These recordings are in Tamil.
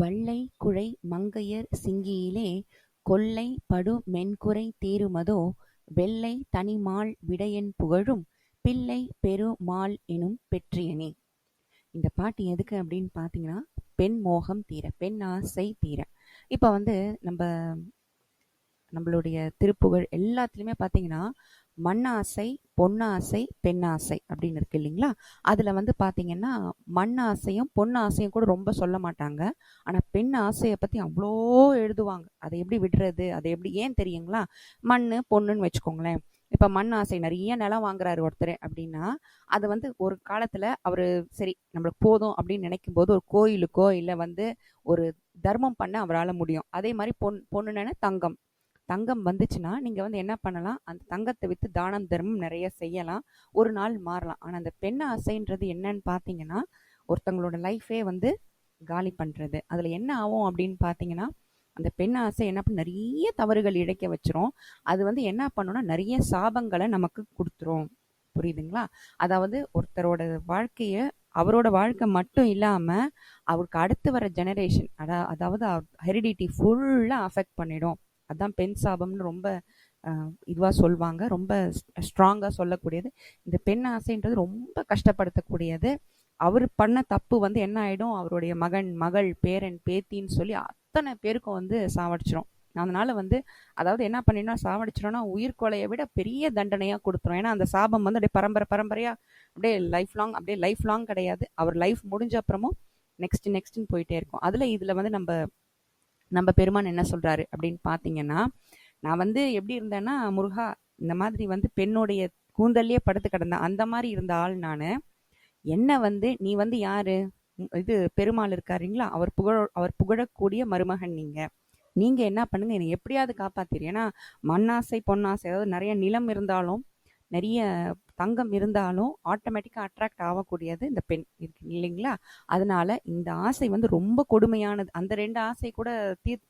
வள்ளை குழை மங்கையர் சிங்கியிலே கொள்ளை படு மென்குறை தீருமதோ வெள்ளை தனிமால் விடையன் புகழும் பிள்ளை பெரு மால் எனும் பெற்றியனே. இந்த பாட்டு எதுக்கு அப்படின்னு பார்த்தீங்கன்னா பெண் மோகம் தீர பெண் ஆசை தீர. இப்போ வந்து நம்ம நம்மளுடைய திருப்புகழ் எல்லாத்துலேயுமே பார்த்தீங்கன்னா மண்ணாசை பொன்னாசை பெண்ணாசை அப்படின்னு இருக்கு இல்லைங்களா? அதில் வந்து பார்த்தீங்கன்னா மண் ஆசையும் பொன் ஆசையும் கூட ரொம்ப சொல்ல மாட்டாங்க. ஆனால் பெண் ஆசையை பற்றி அவ்வளோ எழுதுவாங்க. அதை எப்படி விடுறது? அதை எப்படி ஏன் தெரியுங்களா? மண் பொண்ணுன்னு வச்சுக்கோங்களேன். இப்போ மண் ஆசை நிறைய நிலம் வாங்குறாரு ஒருத்தர் அப்படின்னா அது வந்து ஒரு காலத்தில் அவர் சரி நம்மளுக்கு போதும் அப்படின்னு நினைக்கும் போது ஒரு கோயிலுக்கோ இல்லை வந்து ஒரு தர்மம் பண்ண அவரால் முடியும். அதே மாதிரி பொன் பொண்ணுன்னு தங்கம். தங்கம் வந்துச்சுன்னா நீங்கள் வந்து என்ன பண்ணலாம்? அந்த தங்கத்தை விற்று தானம் தர்மம் நிறைய செய்யலாம். ஒரு நாள் மாறலாம். ஆனால் அந்த பெண் ஆசைன்றது என்னன்னு பார்த்தீங்கன்னா ஒருத்தங்களோட லைஃபே வந்து காலி பண்ணுறது அதில் என்ன ஆகும் அப்படின்னு பார்த்தீங்கன்னா அந்த பெண் ஆசை என்ன பண்ண நிறைய தவறுகள் இழைக்க வச்சிரும். அது வந்து என்ன பண்ணுன்னா நிறைய சாபங்களை நமக்கு கொடுத்துரும். புரியுதுங்களா? அதாவது ஒருத்தரோட வாழ்க்கைய அவரோட வாழ்க்கை மட்டும் இல்லாமல் அவருக்கு அடுத்து வர ஜெனரேஷன் அதாவது ஹெரிடிட்டி ஃபுல்லாக அஃபெக்ட் பண்ணிடும். அதான் பெண் சாபம்னு ரொம்ப இதுவாக சொல்லுவாங்க ரொம்ப ஸ்ட்ராங்காக சொல்லக்கூடியது. இந்த பெண் ஆசைன்றது ரொம்ப கஷ்டப்படுத்தக்கூடியது. அவர் பண்ண தப்பு வந்து என்ன ஆகிடும் அவருடைய மகன் மகள் பேரன் பேத்தின்னு சொல்லி அத்தனை பேருக்கும் வந்து சாவடிச்சிடும் அதனால வந்து அதாவது என்ன பண்ணினா சாவடிச்சிடோம்னா உயிர்கொலையை விட பெரிய தண்டனையாக கொடுத்துரும். ஏன்னா அந்த சாபம் வந்து அப்படியே பரம்பரை பரம்பரையாக அப்படியே லைஃப் லாங் அப்படியே லைஃப் லாங் கிடையாது. அவர் லைஃப் முடிஞ்ச அப்புறமும் நெக்ஸ்ட் நெக்ஸ்ட்னு போயிட்டே இருக்கும். அதில் இதில் வந்து நம்ம நம்ம பெருமான் என்ன சொல்றாரு அப்படின்னு பார்த்தீங்கன்னா நான் வந்து எப்படி இருந்தேன்னா முருகா இந்த மாதிரி வந்து பெண்ணுடைய கூந்தல்லையே படுத்து கிடந்தேன் அந்த மாதிரி இருந்த ஆள் நான். என்ன வந்து நீ வந்து யாரு? இது பெருமாள் இருக்காருங்களா? அவர் புகழ அவர் புகழக்கூடிய மருமகன் நீங்க. நீங்க என்ன பண்ணுங்க என்னை எப்படியாவது காப்பாத்திரு. ஏன்னா மண்ணாசை பொன்னாசை அதாவது நிறைய நிலம் இருந்தாலும் நிறைய தங்கம் இருந்தாலும் ஆட்டோமேட்டிக்காக அட்ராக்ட் ஆகக்கூடியது இந்த பெண் இருக்கு இல்லைங்களா? அதனால இந்த ஆசை வந்து ரொம்ப கொடுமையானது. அந்த ரெண்டு ஆசை கூட தீர்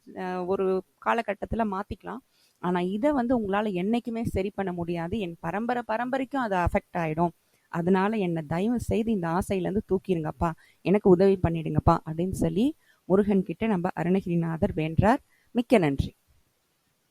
ஒரு காலகட்டத்தில் மாற்றிக்கலாம் ஆனால் இதை வந்து உங்களால் என்றைக்குமே சரி பண்ண முடியாது. என் பரம்பரை பரம்பரைக்கும் அது அஃபெக்ட் ஆகிடும் அதனால என்னை தயவு செய்து இந்த ஆசையிலேருந்து தூக்கிடுங்கப்பா எனக்கு உதவி பண்ணிடுங்கப்பா அப்படின்னு சொல்லி முருகன் கிட்ட நம்ம அருணகிரிநாதர் வேண்டார் மிக்க நன்றி.